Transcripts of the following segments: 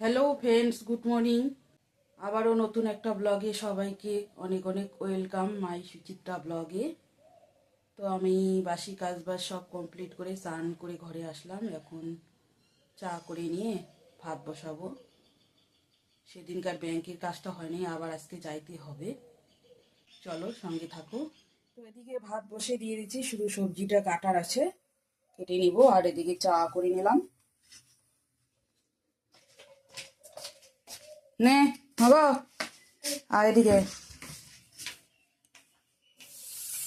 Hello friends good morning আবারও নতুন একটা ব্লগে সবাইকে অনেক অনেক ওয়েলকাম মাই সুচিত্রা ব্লগে তো আমি বাসি কাজ বাজ সব কমপ্লিট করে স্নান করে ঘরে আসলাম। এখন চা করে নিয়ে ভাত বসাবো। সেদিনকার ব্যাংকের কাজটা হয়নি, আবার আজকে যাইতে হবে। চলো সঙ্গে থাকো। তো এদিকে ভাত বসে দিয়ে দিচ্ছি শুধু সবজিটা কাটার আছে, কেটে নিব, আর এদিকে চা করে নিলাম। নে হব আর এদিকে।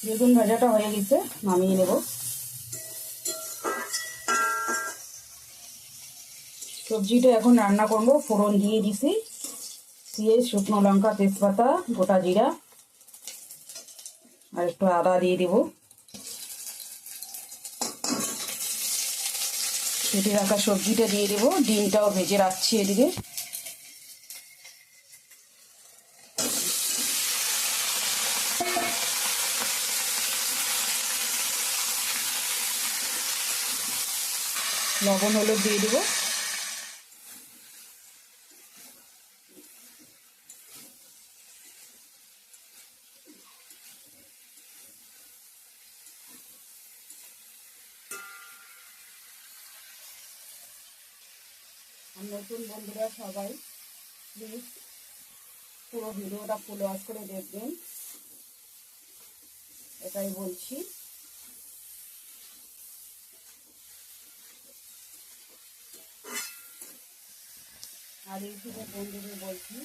বেগুন ভাজাটা হয়ে গেছে, নামিয়ে নেব। সবজিটা এখন রান্না করব, ফোড়ন দিয়ে দিছি। দিয়ে শুকনো লঙ্কা, তেজপাতা, গোটা জিরা। আর একটু আদা দিয়ে দেব। কেটে রাখা সবজিটা দিয়ে দেবো। ডিমটাও ভেজে রাখছি এদিকে। লবণ, হলুদ দিয়ে দেবো। নতুন বন্ধুরা সবাই প্লিজ পুরো ভিডিওটা ফুল ওয়াশ করে দেখবেন। এটাই বলছি। আর ইউটিউবের বন্ধুদের বলছি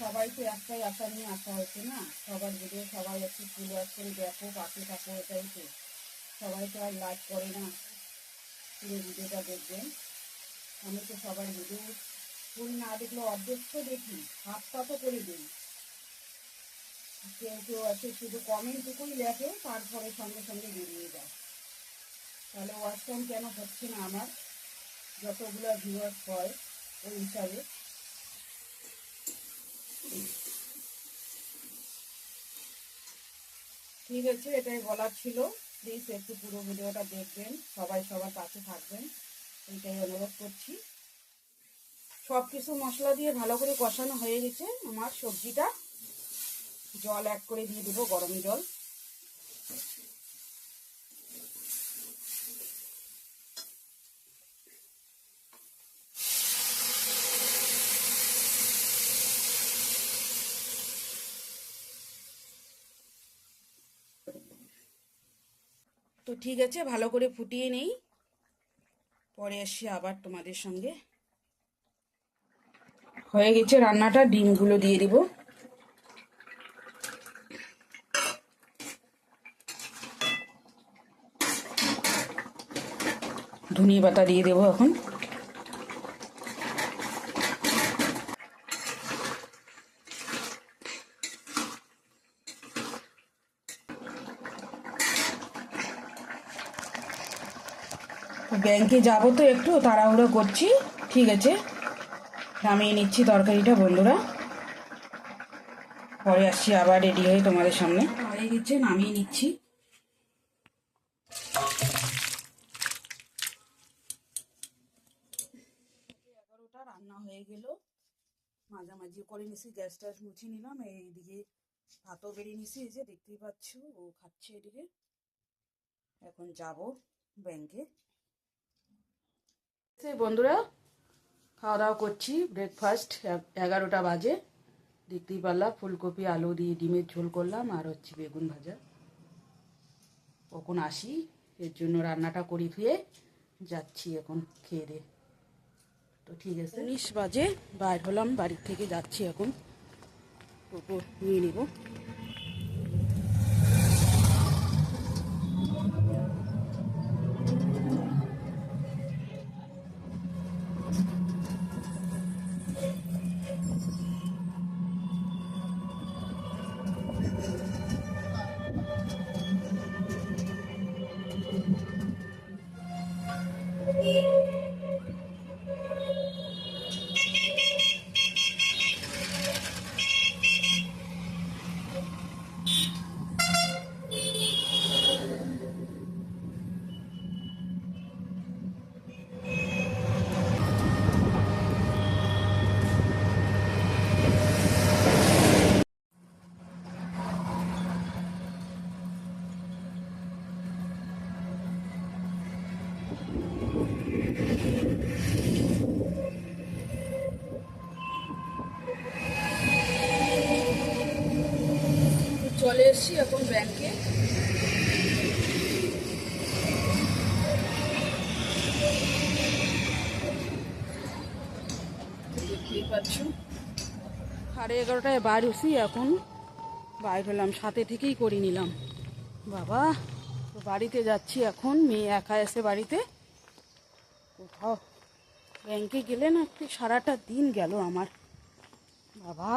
সবাই তো একটাই আশা নিয়ে আসা হয়েছে না? সবার ভিডিও সবাই একটু ওয়াশ করে দেখো, পাশে থাকো, এটাই তো। সবাই তো আর লাইক করে না। পুরো ভিডিওটা দেখবেন। আমি তো সবার ভিডিও ফুল না দেখলে অর্ধেক দেখি হাফ পা তো করে দিই কেউ কেউ আছে, শুধু কমেন্টটুকুই লেখে, তারপরে সঙ্গে সঙ্গে বেরিয়ে যায়। তাহলে ওয়াচ টাইম কেন হচ্ছে না আমার? যতগুলো ভিউয়ার্স হয় হিসাবে ঠিক আছে, এটাই বলার ছিল। প্লিজ একটু পুরো ভিডিওটা দেখবেন, সবাই সবার পাশে থাকবেন। এইটাই অনুরোধ করছি। সব কিছু মশলা দিয়ে ভালো করে কষানো হয়ে গেছে। আমার সবজিটা জল অ্যাড করে দিয়ে দেবো, গরম জল। তো ঠিক আছে, ভালো করে ফুটিয়ে নেই। পরে আসি আবার তোমাদের সঙ্গে। হয়ে গেছে রান্নাটা, ডিমগুলো দিয়ে দিব। ধনিয়া পাতা দিয়ে দেবো এখন। ব্যাংকে যাব তো একটু, তাড়াহুড়ো করছি, ঠিক আছে? নামিয়ে নিচ্ছি তরকারিটা, বন্ধুরা। পরে আসছি আবার রেডি হয়ে তোমাদের সামনে। হয়ে গেছে, নামিয়ে নিচ্ছি। এগারোটা, রান্না হয়ে গেল। মাঝামাঝি করে নিছি, গ্যাস ট্যাস মুছে নিলাম। এইদিকে ভাতও বেরিয়ে নিছি যে দেখতেই পাচ্ছ, ও খাচ্ছে এদিকে। এখন যাব ব্যাংকে। বন্ধুরা খাওয়া দাওয়া করছি ব্রেকফাস্ট এগারোটা বাজে। দেখতেই পারলাম, ফুলকপি, আলু দিয়ে ডিমের ঝোল করলাম, আর হচ্ছে বেগুন ভাজা। কখন আসি? এর জন্য রান্নাটা করি ধুয়ে, যাচ্ছি এখন খেয়ে দে তো ঠিক আছে। উনিশ বাজে, বাইর হলাম, বাড়ির থেকে যাচ্ছি এখন। নিয়ে নিব। you. এখন ব্যাংকে। সাড়ে এগারোটায় বাইর হছি এখন। বাইর হলাম সাথে থেকেই করে নিলাম। বাবা তো বাড়িতে যাচ্ছি এখন। মেয়ে একা এসে বাড়িতে। কোথাও ব্যাংকে গেলে না একটু সারাটা দিন গেল আমার। বাবা।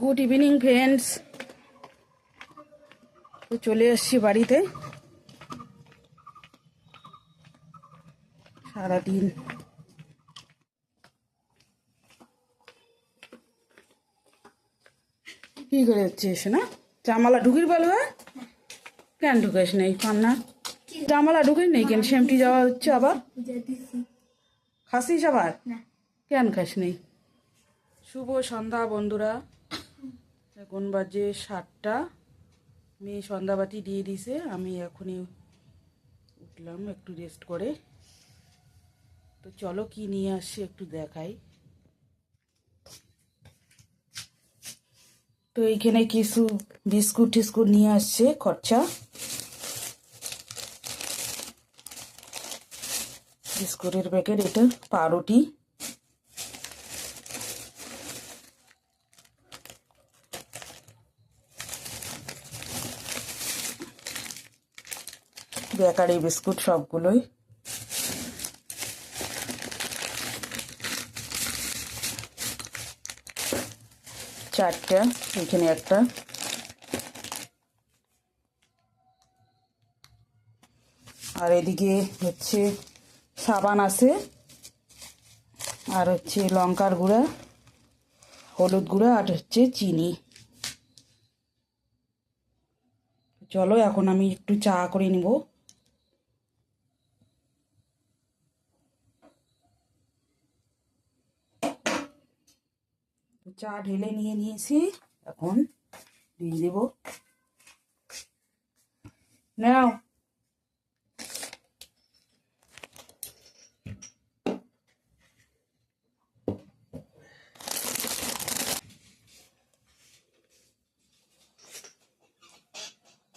গুড ইভিনিং ফ্রেন্ডস তো চলে এসছি বাড়িতে। সারাদিন। কি করে যাচ্ছিস না জামালা ঢুকির বলবে কেন ঢুকাস নেই কান্না জামালা ঢুকে নেই কেন? সেমটি যাওয়া হচ্ছে আবার? খাসিস আবার? কেন খাস নেই? শুভ সন্ধ্যা বন্ধুরা। এখন বাজে সাতটা। মেয়ে সন্ধ্যাবাতি দিয়ে দিছে, আমি এখনই উঠলাম একটু রেস্ট করে। তো চলো কি নিয়ে আসছি একটু দেখাই। তো এইখানে কিছু বিস্কুট টিস্কুট নিয়ে আসছে, খরচা। বিস্কুটের প্যাকেট এটা পাউরুটি। বেকারি বিস্কুট সবগুলোই। চারটা, এখানে একটা। আর এদিকে হচ্ছে সাবান আছে, আর হচ্ছে লঙ্কার গুঁড়া, হলুদ গুঁড়া, আর হচ্ছে চিনি। চলো, এখন আমি একটু চা করে নিব। চা ঢেলে নিয়ে নিয়েছি এখন দিয়ে দেব নাও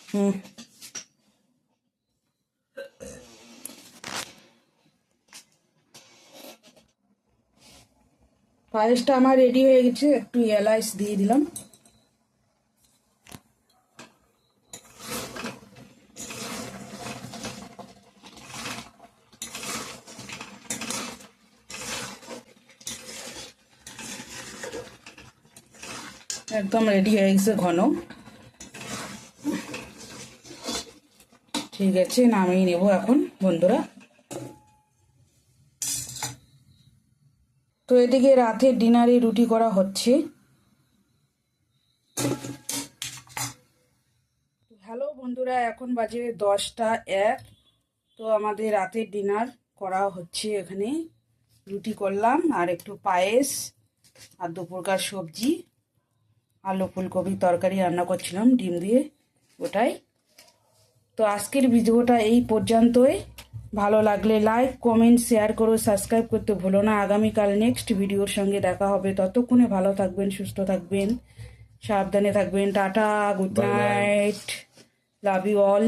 হুম পায়েসটা আমার রেডি হয়ে গেছে, একটু এলাইচ দিয়ে দিলাম। একদম রেডি হয়ে গেছে ঘন। ঠিক আছে, নামিয়ে নেব এখন, বন্ধুরা। তো এদিকে রাতের ডিনারে রুটি করা হচ্ছে। হ্যালো বন্ধুরা, এখন বাজে দশটা এক। তো আমাদের রাতের ডিনার করা হচ্ছে এখানে। রুটি করলাম আর একটু পায়েস আর দুপুরকার সবজি। আলু ফুলকপি তরকারি রান্না করছিলাম, ডিম দিয়ে ওটাই। তো আজকের ভিডিওটা এই পর্যন্তই। ভালো লাগলে লাইক কমেন্ট শেয়ার করো সাবস্ক্রাইব করতে ভুলো না। আগামীকাল নেক্সট ভিডিওর সঙ্গে দেখা হবে। ততক্ষণে ভালো থাকবেন সুস্থ থাকবেন সাবধানে থাকবেন। Tata good night love you all